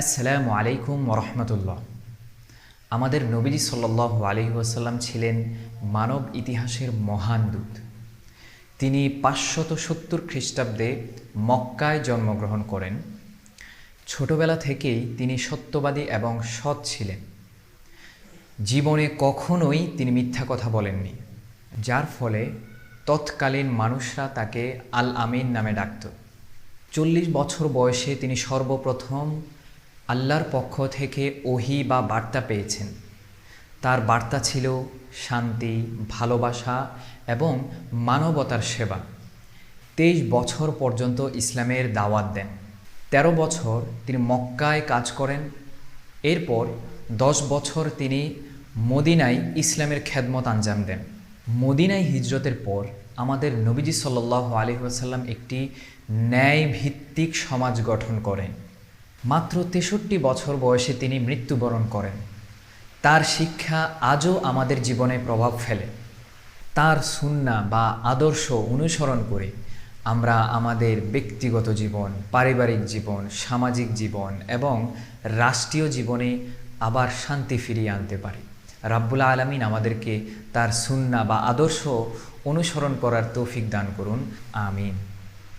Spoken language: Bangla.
আসসালামু আলাইকুম ওরহমতুল্লাহ। আমাদের নবীজি সাল্লাহ আলহি আসাল্লাম ছিলেন মানব ইতিহাসের মহান দূত। তিনি পাঁচশত সত্তর খ্রিস্টাব্দে মক্কায় জন্মগ্রহণ করেন। ছোটবেলা থেকেই তিনি সত্যবাদী এবং সৎ ছিলেন। জীবনে কখনোই তিনি মিথ্যা কথা বলেননি, যার ফলে তৎকালীন মানুষরা তাকে আল আমিন নামে ডাকত। চল্লিশ বছর বয়সে তিনি সর্বপ্রথম আল্লাহর পক্ষ থেকে ওহি বা বার্তা পেয়েছেন। তার বার্তা ছিল শান্তি, ভালোবাসা এবং মানবতার সেবা। তেইশ বছর পর্যন্ত ইসলামের দাওয়াত দেন। ১৩ বছর তিনি মক্কায় কাজ করেন। এরপর দশ বছর তিনি মদিনায় ইসলামের খেদমত আঞ্জাম দেন। মদিনায় হিজরতের পর আমাদের নবীজি সাল্লাহ আলহিহাসাল্লাম একটি ন্যায় ভিত্তিক সমাজ গঠন করেন। মাত্র তেষট্টি বছর বয়সে তিনি মৃত্যুবরণ করেন। তার শিক্ষা আজও আমাদের জীবনে প্রভাব ফেলে। তার সুন্না বা আদর্শ অনুসরণ করে আমরা আমাদের ব্যক্তিগত জীবন, পারিবারিক জীবন, সামাজিক জীবন এবং রাষ্ট্রীয় জীবনে আবার শান্তি ফিরিয়ে আনতে পারি। রাব্বুল আলমিন আমাদেরকে তার সুন্না বা আদর্শ অনুসরণ করার তৌফিক দান করুন। আমিন।